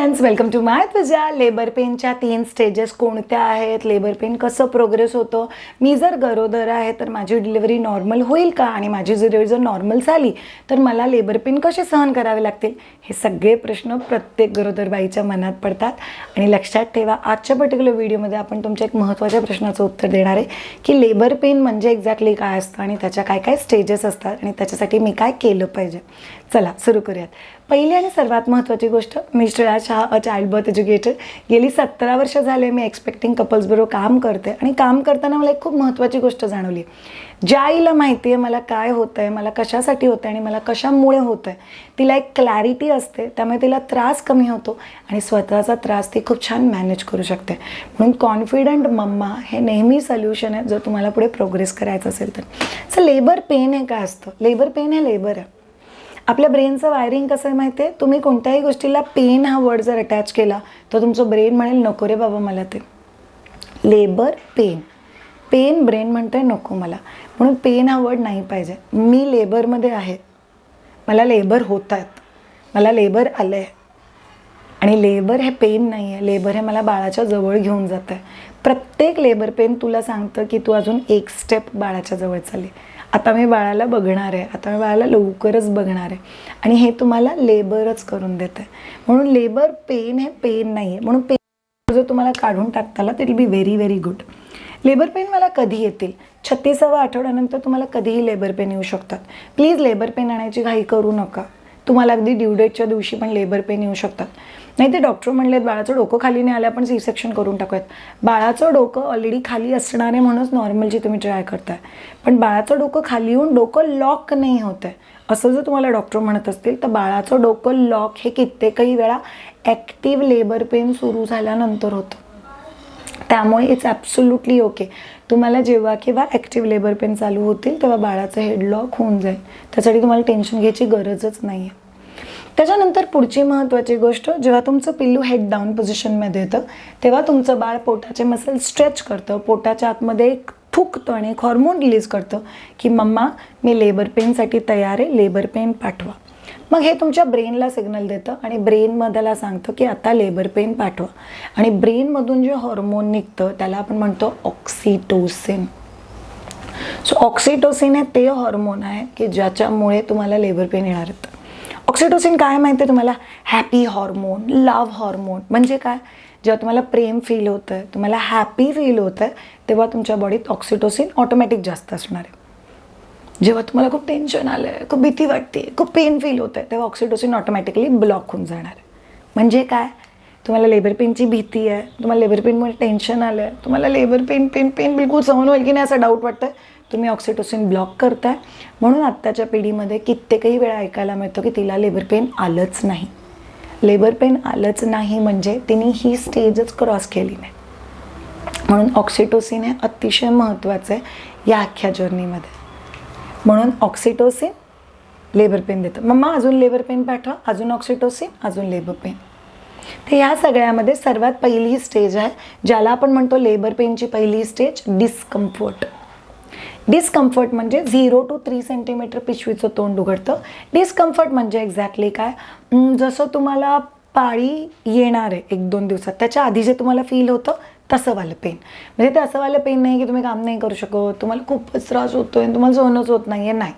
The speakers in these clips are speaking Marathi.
फ्रेंड्स वेलकम टू माय तुझ्या लेबर पेनच्या तीन स्टेजेस कोणत्या आहेत? लेबर पेन कसं प्रोग्रेस होतं? मी जर गरोदर आहे तर माझी डिलिव्हरी नॉर्मल होईल का? आणि माझी डिलिव्हरी जर नॉर्मल झाली तर मला लेबर पेन कसे सहन करावे लागतील? हे सगळे प्रश्न प्रत्येक गरोदर बाईच्या मनात पडतात. आणि लक्षात ठेवा आजच्या पर्टिक्युलर व्हिडिओमध्ये आपण तुमच्या एक महत्त्वाच्या प्रश्नाचं उत्तर देणार आहे की लेबर पेन म्हणजे एक्झॅक्टली काय असतं? आणि त्याच्या काय काय स्टेजेस असतात? आणि त्याच्यासाठी मी काय केलं पाहिजे? चला सुरू करूयात. पहिली आणि सर्वात महत्त्वाची गोष्ट मी Shreya Shah a childbirth educator गेली सतरा वर्ष झाले मी एक्सपेक्टिंग कपल्सबरोबर काम करते आणि काम करताना मला एक खूप महत्त्वाची गोष्ट जाणवली. ज्या आईला माहिती आहे मला काय होतं आहे मला कशासाठी होतं आहे आणि मला कशामुळे होतं आहे तिला एक क्लॅरिटी असते त्यामुळे तिला त्रास कमी होतो आणि स्वतःचा त्रास ती खूप छान मॅनेज करू शकते. म्हणून कॉन्फिडंट मम्मा हे नेहमी सोल्युशन आहे जर तुम्हाला पुढे प्रोग्रेस करायचं असेल तर. सर लेबर पेन हे काय असतं? लेबर पेन हे लेबर आहे. आपल्या ब्रेनचं वायरिंग कसं आहे माहिती आहे तुम्ही कोणत्याही गोष्टीला पेन हा वर्ड जर अटॅच केला तर तुमचं ब्रेन म्हणेल नको रे बाबा मला ते. लेबर पेन पेन ब्रेन म्हणतं आहे नको मला. म्हणून पेन हा वर्ड नाही पाहिजे. मी लेबरमध्ये आहे. मला लेबर होत आहेत मला लेबर आलं आहे आणि लेबर हे पेन नाही आहे लेबर हे मला बाळाच्या जवळ घेऊन जातं आहे प्रत्येक लेबर पेन तुला सांगतं की तू अजून एक स्टेप बाळाच्या जवळ चालली. आता मी बाळाला बघणार आहे. आता मी बाळाला लवकरच बघणार आहे. आणि हे तुम्हाला लेबरच करून देतं आहे म्हणून लेबर पेन हे पेन नाही आहे म्हणून पेन जर तुम्हाला काढून टाकताला ते will be very very good labour pain मला कधी येतील? छत्तीसाव्या आठवड्यानंतर तुम्हाला कधीही लेबर पेन येऊ शकतात. प्लीज लेबर पेन आणायची घाई करू नका. तुम्हाला अगदी ड्यू डेटच्या दिवशी पण लेबर पेन येऊ शकतात. नाही ते डॉक्टर म्हणलेत बाळाचं डोकं खाली नाही आलं आपण सी सेक्शन करून टाकूयात. बाळाचं डोकं ऑलरेडी खाली असणारे म्हणूनच नॉर्मलची तुम्ही ट्राय करताय. पण बाळाचं डोकं खाली येऊन डोकं लॉक नाही होत आहे. असं जर तुम्हाला डॉक्टर म्हणत असतील तर बाळाचं डोकं लॉक हे कित्येकही वेळा ॲक्टिव्ह लेबर पेन सुरू झाल्यानंतर होतं. त्यामुळे इट्स ॲब्सोल्युटली ओके तुम्हाला जेव्हा किंवा ॲक्टिव्ह लेबर पेन चालू होतील तेव्हा बाळाचं हेडलॉक होऊन जाईल. त्यासाठी तुम्हाला टेन्शन घ्यायची गरजच नाही आहे त्याच्यानंतर पुढची महत्त्वाची गोष्ट जेव्हा तुमचं पिल्लू हेड डाऊन पोझिशनमध्ये येतं तेव्हा तुमचं बाळ पोटाचे मसल स्ट्रेच करतं पोटाच्या आतमध्ये एक थुकतं आणि एक हॉर्मोन रिलीज करतं की मम्मा मी लेबर पेनसाठी तयार आहे लेबर पेन पाठवा. मग हे तुमच्या ब्रेनला सिग्नल देतं आणि ब्रेनमधला सांगतं की आता लेबर पेन पाठवा. आणि ब्रेनमधून जे हॉर्मोन निघतं त्याला आपण म्हणतो ऑक्सिटोसिन सो ऑक्सिटोसिन हे ते हॉर्मोन आहे की ज्याच्यामुळे तुम्हाला लेबर पेन येणार आहेत. ऑक्सिटोसिन काय माहिती आहे तुम्हाला? हॅपी हॉर्मोन लव्ह हॉर्मोन म्हणजे काय? जेव्हा तुम्हाला प्रेम फील होतं आहे तुम्हाला हॅपी फील होतं आहे तेव्हा तुमच्या बॉडीत ऑक्सिटोसिन ऑटोमॅटिक जास्त असणार आहे. जेव्हा तुम्हाला खूप टेन्शन आलं आहे खूप भीती वाटते खूप पेन फील होतं आहे तेव्हा ऑक्सिटोसिन ऑटोमॅटिकली ब्लॉक होऊन जाणार आहे. म्हणजे काय? तुम्हाला लेबर पेनची भीती आहे तुम्हाला लेबर पेनमुळे टेन्शन आलं आहे तुम्हाला लेबर पेन पेन पेन बिलकुल सहन होईल की नाही असा डाऊट वाटतं तुम्ही ऑक्सिटोसिन ब्लॉक करताय. म्हणून आत्ताच्या पिढीमध्ये कित्येकही वेळा ऐकायला मिळतं की तिला लेबर पेन आलंच नाही. लेबर पेन आलंच नाही म्हणजे तिने ही स्टेजच क्रॉस केली नाही म्हणून ऑक्सिटोसिन हे अतिशय महत्त्वाचं आहे या अख्ख्या जर्नीमध्ये म्हणून ऑक्सिटोसिन लेबर पेन देतं. मम्मा अजून लेबर पेन पाठवा अजून ऑक्सिटोसिन अजून लेबर पेन तर ह्या सगळ्यामध्ये सर्वात पहिली स्टेज आहे ज्याला आपण म्हणतो लेबर पेनची पहिली स्टेज डिस्कम्फर्ट डिस्कम्फर्ट म्हणजे झिरो टू थ्री सेंटीमीटर पिशवीचं तोंड उघडतं. डिस्कम्फर्ट म्हणजे एक्झॅक्टली काय? जसं तुम्हाला पाळी येणार आहे एक दोन दिवसात त्याच्या आधी जे तुम्हाला फील होतं तसंवालं पेन म्हणजे ते असंवालं पेन नाही की तुम्ही काम नाही करू शकत तुम्हाला खूपच त्रास होतोय आणि तुम्हाला सहनच होत नाही आहे नाही.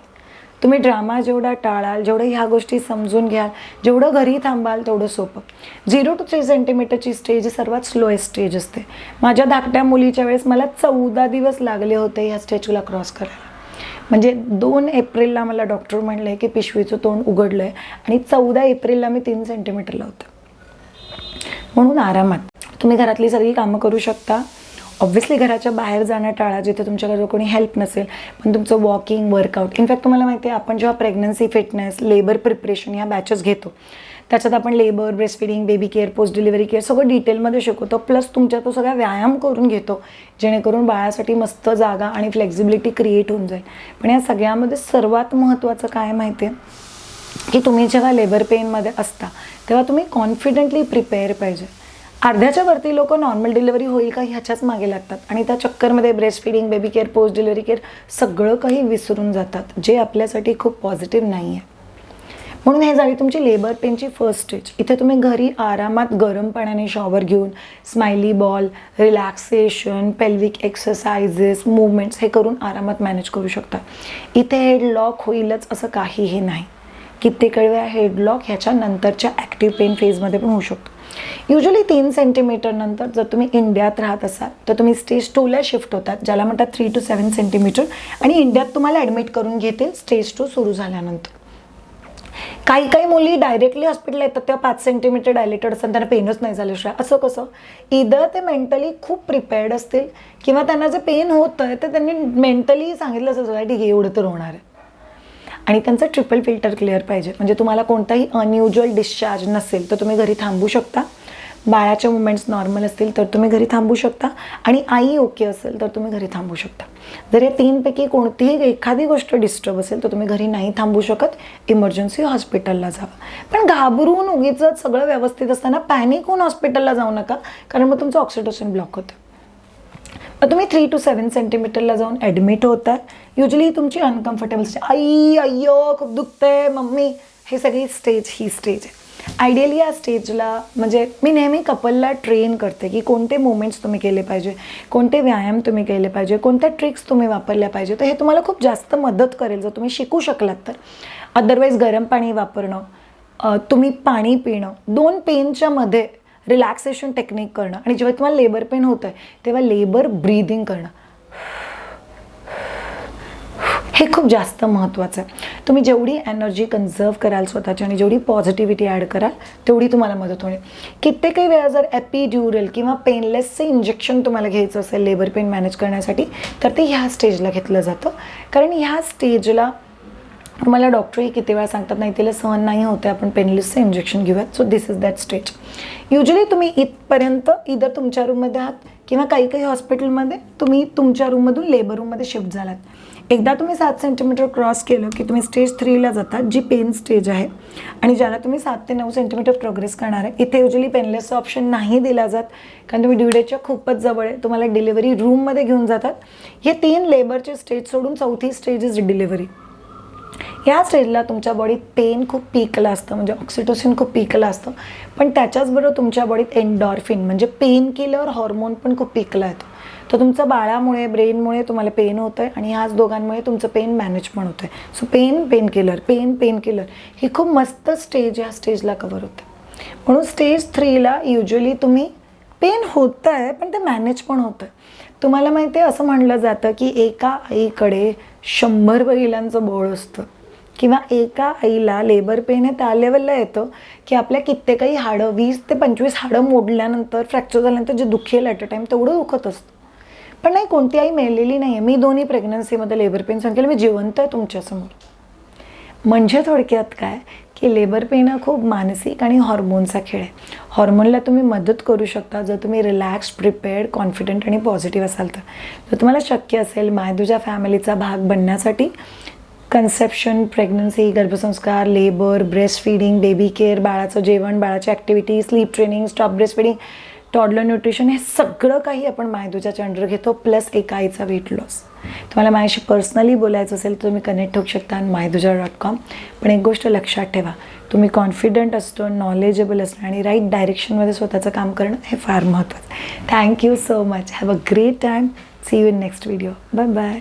तुम्ही ड्रामा जेवढा टाळाल जेवढं ह्या गोष्टी समजून घ्याल जेवढं घरी थांबाल तेवढं सोपं. झिरो टू थ्री सेंटीमीटरची स्टेज ही सर्वात स्लोएस्ट स्टेज असते. माझ्या धाकट्या मुलीच्या वेळेस मला चौदा दिवस लागले होते ह्या स्टेजला क्रॉस करायला. म्हणजे दोन एप्रिलला मला डॉक्टर म्हणले की पिशवीचं तोंड उघडलं आहे आणि चौदा एप्रिलला मी तीन सेंटीमीटरला होतं. म्हणून आरामात. तुम्ही घरातली सगळी कामं करू शकता. ऑब्व्हियसली घराच्या बाहेर जाणं टाळा जिथे तुमच्याकडे कोणी हेल्प नसेल पण तुमचं वॉकिंग वर्कआउट इनफॅक्ट तुम्हाला माहिती आहे आपण जेव्हा प्रेग्नन्सी फिटनेस लेबर प्रिपरेशन ह्या बॅचेस घेतो त्याच्यात आपण labour breastfeeding baby care post delivery care सगळं डिटेलमध्ये शिकवतो प्लस तुमच्या तो सगळा व्यायाम करून घेतो जेणेकरून बाळासाठी मस्त जागा आणि फ्लेक्झिबिलिटी क्रिएट होऊन जाईल. पण या सगळ्यामध्ये सर्वात महत्त्वाचं काय माहिती आहे? की तुम्ही जेव्हा लेबर पेनमध्ये असता तेव्हा तुम्ही कॉन्फिडंटली प्रिपेअर पाहिजे. अर्ध्याच्या वरती लोक नॉर्मल डिलिव्हरी होईल का ह्याच्याच मागे लागतात. आणि त्या चक्करमध्ये breastfeeding baby care post delivery care सगळं काही विसरून जातात जे आपल्यासाठी खूप पॉझिटिव्ह नाही आहे म्हणून हे झाली तुमची लेबर पेनची फर्स्ट स्टेज इथे तुम्ही घरी आरामात गरम पाण्याने शॉवर घेऊन smiley ball relaxation pelvic exercises movements हे करून आरामात मॅनेज करू शकता. इथे हेड लॉक होईलच असं काहीही नाही. कित्येक वेळा हेडलॉक ह्याच्या नंतरच्या ॲक्टिव्ह पेन फेजमध्ये पण होऊ शकतो. युजली तीन सेंटीमीटर नंतर जर तुम्ही इंडियात राहत असाल तर तुम्ही स्टेज टूला शिफ्ट होतात ज्याला म्हणतात थ्री टू सेवन सेंटीमीटर आणि इंडियात तुम्हाला ॲडमिट करून घेतील स्टेज टू सुरू झाल्यानंतर. काही काही मुली डायरेक्टली हॉस्पिटलला येतात तेव्हा पाच सेंटीमीटर डायलेटेड असतात त्यांना पेनच नाही झाल्याशिवाय. असं कसं? इदर ते मेंटली खूप प्रिपेअर्ड असतील किंवा त्यांना जे पेन होतं आहे तर त्यांनी मेंटली सांगितलं असं ठीक आहे एवढं तर होणार आहे. आणि त्यांचं ट्रिपल फिल्टर क्लिअर पाहिजे. म्हणजे तुम्हाला कोणताही अनयुज्युअल डिस्चार्ज नसेल तर तुम्ही घरी थांबू शकता. बाळाच्या मुवमेंट्स नॉर्मल असतील तर तुम्ही घरी थांबू शकता. आणि आई ओके असेल तर तुम्ही घरी थांबू शकता. जर या तीनपैकी कोणतीही एखादी गोष्ट डिस्टर्ब असेल तर तुम्ही घरी नाही थांबू शकत. इमर्जन्सी हॉस्पिटलला जावं. पण घाबरून उगीच सगळं व्यवस्थित असताना पॅनिक होऊन हॉस्पिटलला जाऊ नका. कारण मग तुमचं ऑक्सिटोसिन ब्लॉक होतं. मग तुम्ही थ्री टू सेवन सेंटीमीटरला जाऊन ॲडमिट होतात युजली तुमची अनकम्फर्टेबल स्टेज आई अय्यो खूप दुखतंय मम्मी. हे सगळी स्टेज ही स्टेज आहे. आयडियली या स्टेजला म्हणजे मी नेहमी कपलला ट्रेन करते की कोणते मुवमेंट्स तुम्ही केले पाहिजे कोणते व्यायाम तुम्ही केले पाहिजे कोणत्या ट्रिक्स तुम्ही वापरल्या पाहिजे. तर हे तुम्हाला खूप जास्त मदत करेल जर तुम्ही शिकू शकलात तर. अदरवाईज गरम पाणी वापरणं तुम्ही पाणी पिणं दोन पेनच्या मध्ये रिलॅक्सेशन टेक्निक करणं. आणि जेव्हा तुम्हाला लेबर पेन होतं आहे तेव्हा लेबर ब्रीदिंग करणं. हे खूप जास्त महत्त्वाचं आहे. तुम्ही जेवढी एनर्जी कन्झर्व कराल स्वतःची आणि जेवढी पॉझिटिव्हिटी ॲड कराल तेवढी तुम्हाला मदत होईल. कित्येकही वेळा जर ॲपिड्युरल किंवा पेनलेसचं इंजेक्शन तुम्हाला घ्यायचं असेल लेबर पेन मॅनेज करण्यासाठी तर ते ह्या स्टेजला घेतलं जातं. कारण ह्या स्टेजला मला डॉक्टरही किती वेळा सांगतात नाही तिला सहन नाही होते आपण पेनलिसचं इंजेक्शन घेऊयात. So this is that stage usually तुम्ही इथपर्यंत इधर तुमच्या रूममध्ये आहात किंवा काही काही हॉस्पिटलमध्ये तुम्ही तुमच्या रूममधून लेबर रूममध्ये शिफ्ट झालात. एकदा तुम्ही सात सेंटीमीटर क्रॉस केलं की तुम्ही स्टेज थ्रीला जातात जी पेन स्टेज आहे आणि ज्याला तुम्ही सात ते नऊ सेंटीमीटर प्रोग्रेस करणार आहे इथे युजली पेनलेसचं ऑप्शन नाही दिला जात कारण तुम्ही ड्युडेच्या खूपच जवळ आहे तुम्हाला डिलिव्हरी रूममध्ये घेऊन जातात. हे तीन लेबरचे स्टेज सोडून चौथी स्टेज इज डिलिव्हरी या स्टेजला तुमच्या बॉडीत पेन खूप पीकला असतं म्हणजे ऑक्सिटोसिन खूप पीकला असतं. पण त्याच्याचबरोबर तुमच्या बॉडीत एन्डॉर्फिन म्हणजे पेन किलर हॉर्मोन पण खूप पीकला येतो. तर तुमचं बाळामुळे ब्रेनमुळे तुम्हाला पेन होतं आहे आणि ह्याच दोघांमुळे तुमचं पेन मॅनेज पण होतं आहे so pain painkiller pain painkiller ही खूप मस्त स्टेज या स्टेजला कवर होते. म्हणून स्टेज थ्रीला युजली तुम्ही पेन होतं आहे पण ते मॅनेज पण होतं आहे तुम्हाला माहिती आहे असं म्हणलं जातं की एका आईकडे शंभर बैलांचं बळ असतं. किंवा एका आईला लेबर पेन हे त्या लेवलला येतं की आपल्या कित्येकही हाडं वीस ते पंचवीस हाडं मोडल्यानंतर फ्रॅक्चर झाल्यानंतर जे दुखेल ॲट अ टाईम तेवढं दुखत असतं. पण नाही कोणती आई मेलेली नाही आहे मी दोन्ही प्रेग्नन्सीमध्ये लेबर पेन सहन मी जिवंत आहे तुमच्यासमोर. म्हणजे थोडक्यात काय? की लेबर पेन हा खूप मानसिक आणि हॉर्मोनचा खेळ आहे. हॉर्मोनला तुम्ही मदत करू शकता जर तुम्ही रिलॅक्स प्रिपेअर्ड कॉन्फिडंट आणि पॉझिटिव्ह असाल तर. जर तुम्हाला शक्य असेल मायदूच्या फॅमिलीचा भाग बनण्यासाठी कन्सेप्शन प्रेग्नन्सी गर्भसंस्कार labour breast feeding baby care बाळाचं जेवण बाळाची activity sleep training stop breastfeeding toddler nutrition हे सगळं काही आपण मायदूच्या अंडर घेतो प्लस एका आईचा वेट लॉस तुम्हाला माझ्याशी पर्सनली बोलायचं असेल तर तुम्ही कनेक्ट होऊ शकता मायदुजा डॉट कॉम पण एक गोष्ट लक्षात ठेवा तुम्ही कॉन्फिडंट असतो नॉलेजेबल असणं आणि राईट डायरेक्शनमध्ये स्वतःचं काम करणं हे फार महत्त्वाचं thank you so much have a great time see you in next video bye bye